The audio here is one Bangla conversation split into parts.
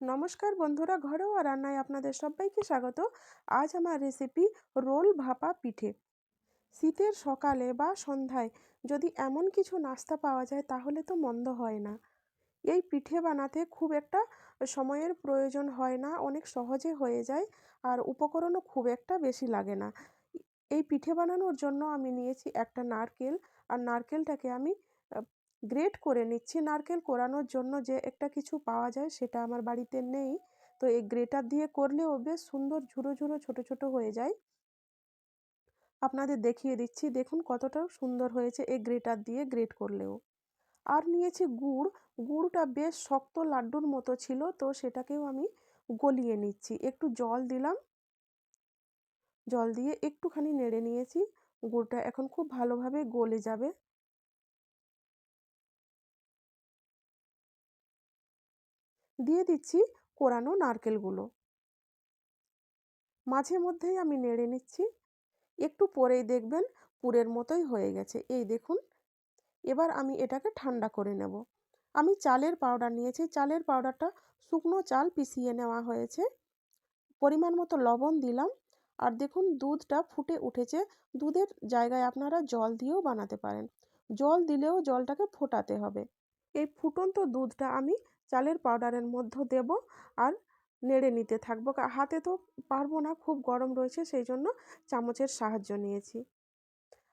নমস্কার বন্ধুরা, ঘরোয়া রান্নায় আপনাদের সবাইকে স্বাগত। আজ আমার রেসিপি রোল ভাপা পিঠে। শীতের সকালে বা সন্ধ্যায় যদি এমন কিছু নাস্তা পাওয়া যায় তাহলে তো মন্দ হয় না। এই পিঠে বানাতে খুব একটা সময়ের প্রয়োজন হয় না, অনেক সহজে হয়ে যায় আর উপকরণও খুব একটা বেশি লাগে না। এই পিঠে বানানোর জন্য আমি নিয়েছি একটা নারকেল, আর নারকেলটাকে আমি গ্রেট করে নিচ্ছি নারকেল কোরানোর জন্য যে একটা কিছু পাওয়া যায় সেটা আমার বাড়িতে নেই। তো এই গ্রেটার দিয়ে করলেও বেশ সুন্দর ঝুরো ঝুরো ছোটো ছোটো হয়ে যায়। আপনাদের দেখিয়ে দিচ্ছি, দেখুন কতটা সুন্দর হয়েছে এই গ্রেটার দিয়ে গ্রেট করলেও। আর নিয়েছি গুড়, গুড়টা বেশ শক্ত লাড্ডুর মতো ছিল তো সেটাকেও আমি গলিয়ে নিচ্ছি। একটু জল দিলাম। জল দিয়ে একটুখানি নেড়ে নিয়েছি। গুড়টা এখন খুব ভালোভাবে গলে যাবে। দিয়ে দিচ্ছি কোরানো নারকেলগুলো। মাঝে মধ্যেই আমি নেড়ে নিচ্ছি। একটু পরেই দেখবেন পুরের মতোই হয়ে গেছে। এই দেখুন, এবার আমি এটাকে ঠান্ডা করে নেব। আমি চালের পাউডার নিয়েছি। চালের পাউডারটা শুকনো চাল পিষিয়ে নেওয়া হয়েছে। পরিমাণ মতো লবণ দিলাম। আর দেখুন, দুধটা ফুটে উঠেছে। দুধের জায়গায় আপনারা জল দিয়েও বানাতে পারেন। জল দিলেও জলটাকে ফোটাতে হবে। এই ফুটন্ত দুধটা আমি চালের পাউডারের মধ্যে দেব আর নেড়ে নিতে থাকব। হাতে তো পারব না, খুব গরম রয়েছে, সেই জন্য চামচের সাহায্য নিয়েছি।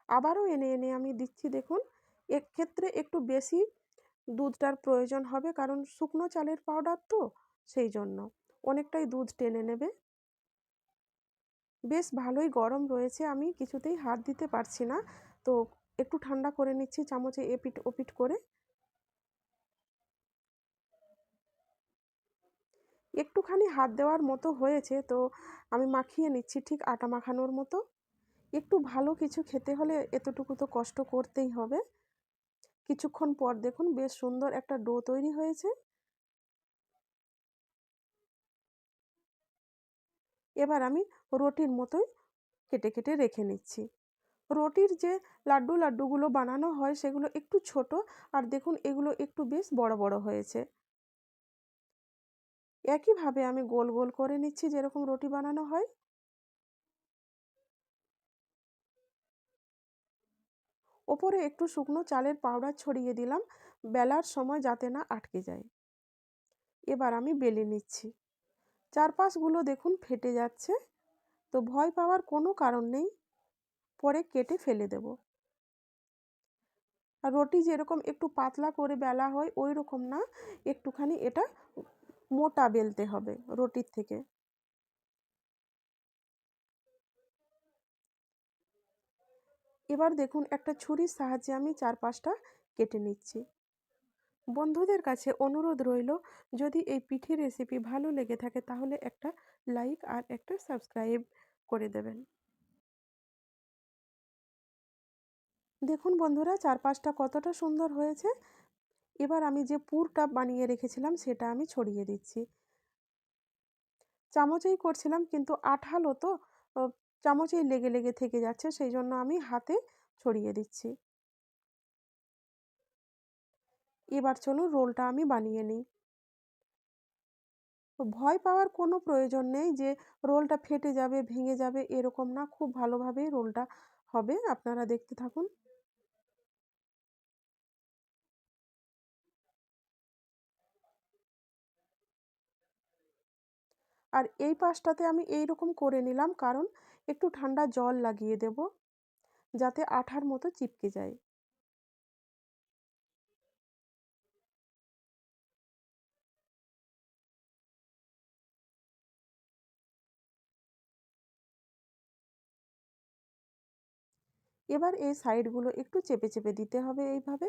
আবারও এনে এনে আমি দিচ্ছি, দেখুন এক্ষেত্রে একটু বেশি দুধটার প্রয়োজন হবে, কারণ শুকনো চালের পাউডার তো, সেই জন্য। অনেকটাই দুধ টেনে নেবে। বেশ ভালোই গরম রয়েছে, আমি কিছুতেই হাত দিতে পারছি না। তো একটু ঠান্ডা করে নিচ্ছি, চামচে এপিট ওপিট করে। একটুখানি হাত দেওয়ার মতো হয়েছে, তো আমি মাখিয়ে নিচ্ছি ঠিক আটা মাখানোর মতো। একটু ভালো কিছু খেতে হলে এতটুকু তো কষ্ট করতেই হবে। কিছুক্ষণ পর দেখুন বেশ সুন্দর একটা ডো তৈরি হয়েছে। এবার আমি রুটির মতোই কেটে কেটে রেখে নিচ্ছি। রুটির যে লাড্ডু লাড্ডুগুলো বানানো হয় সেগুলো একটু ছোট, আর দেখুন এগুলো একটু বেশ বড় বড় হয়েছে। একইভাবে আমি গোল গোল করে নিচ্ছি যেরকম রুটি বানানো হয়। ওপরে একটু শুকনো চালের পাউডার ছড়িয়ে দিলাম, বেলার সময় যাতে না আটকে যায়। এবার আমি বেলে নিচ্ছি। চারপাশগুলো দেখুন ফেটে যাচ্ছে, তো ভয় পাওয়ার কোনো কারণ নেই, পরে কেটে ফেলে দেব। আর রুটি যেরকম একটু পাতলা করে বেলা হয় ওই রকম না, একটুখানি এটা মোটা বেলতে হবে রুটির থেকে। এবার দেখুন একটা ছুরির সাহায্যে আমি চার পাঁচটা কেটে নিচ্ছি। বন্ধুদের কাছে অনুরোধ রইল, যদি এই পিঠে রেসিপি ভালো লেগে থাকে তাহলে একটা লাইক আর একটা সাবস্ক্রাইব করে দেবেন। দেখুন বন্ধুরা চার পাঁচটা কতটা সুন্দর হয়েছে। এবার আমি যে পুরটা বানিয়ে রেখেছিলাম সেটা আমি ছড়িয়ে দিচ্ছি। চামচেই করছিলাম কিন্তু আঠালো তো চামচেই লেগে লেগে থেকে যাচ্ছে সেই জন্য আমি হাতে ছড়িয়ে দিচ্ছি। এবার চলুন রোলটা আমি বানিয়ে নিই। ভয় পাওয়ার কোনো প্রয়োজন নেই যে রোলটা ফেটে যাবে, ভেঙে যাবে এরকম না, খুব ভালোভাবেই রোলটা হবে, আপনারা দেখতে থাকুন। আর এই পাশটাতে আমি এই রকম করে নিলাম, কারণ একটু ঠান্ডা জল লাগিয়ে দেব, যাতে আঠার মতো চিপকে যায়। এবার এই সাইডগুলো একটু চেপে চেপে দিতে হবে এইভাবে।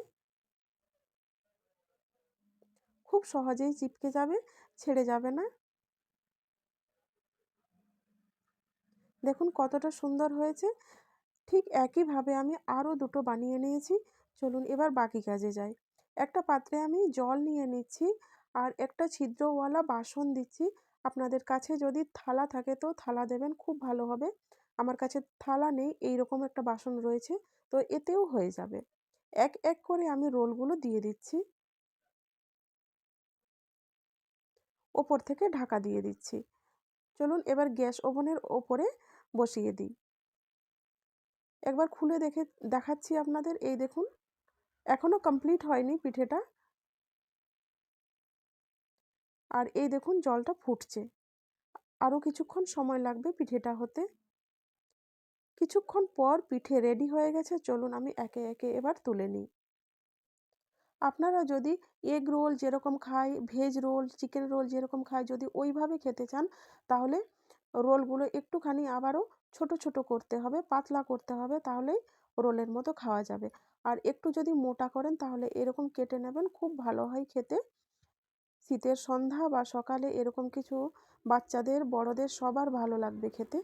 খুব সহজেই চিপকে যাবে, ছেড়ে যাবে না। দেখুন কতটা সুন্দর হয়েছে। ঠিক একইভাবে আমি আরও দুটো বানিয়ে নিয়েছি। চলুন এবার বাকি কাজে যাই। একটা পাত্রে আমি জল নিয়ে নিচ্ছি আর একটা ছিদ্রওয়ালা বাসন দিচ্ছি। আপনাদের কাছে যদি থালা থাকে তো থালা দেবেন, খুব ভালো হবে। আমার কাছে থালা নেই এই রকম একটা বাসন রয়েছে, তো এতেও হয়ে যাবে। এক এক করে আমি রোলগুলো দিয়ে দিচ্ছি। ওপর থেকে ঢাকা দিয়ে দিচ্ছি। চলুন এবার গ্যাস ওভেনের ওপরে বসিয়ে দিই। একবার খুলে দেখে, দেখাচ্ছি আপনাদের। এই দেখুন এখনও কমপ্লিট হয়নি পিঠেটা। আর এই দেখুন, জলটা ফুটছে। আরও কিছুক্ষণ সময় লাগবে পিঠেটা হতে। কিছুক্ষণ পর পিঠে রেডি হয়ে গেছে। চলুন আমি একে একে এবার তুলে নিই। আপনারা যদি এগ রোল যেরকম খায় ভেজ রোল চিকেন রোল যেরকম খায় যদি ওইভাবে খেতে চান, তাহলে রোলগুলো একটুখানি আবারও ছোট ছোট করতে হবে, পাতলা করতে হবে, তাহলেই রোলের মতো খাওয়া যাবে। আর একটু যদি মোটা করেন, তাহলে এরকম কেটে নেবেন, খুব ভালো হয় খেতে। শীতের সন্ধ্যা বা সকালে এরকম কিছু বাচ্চাদের, বড়দের সবার ভালো লাগবে খেতে।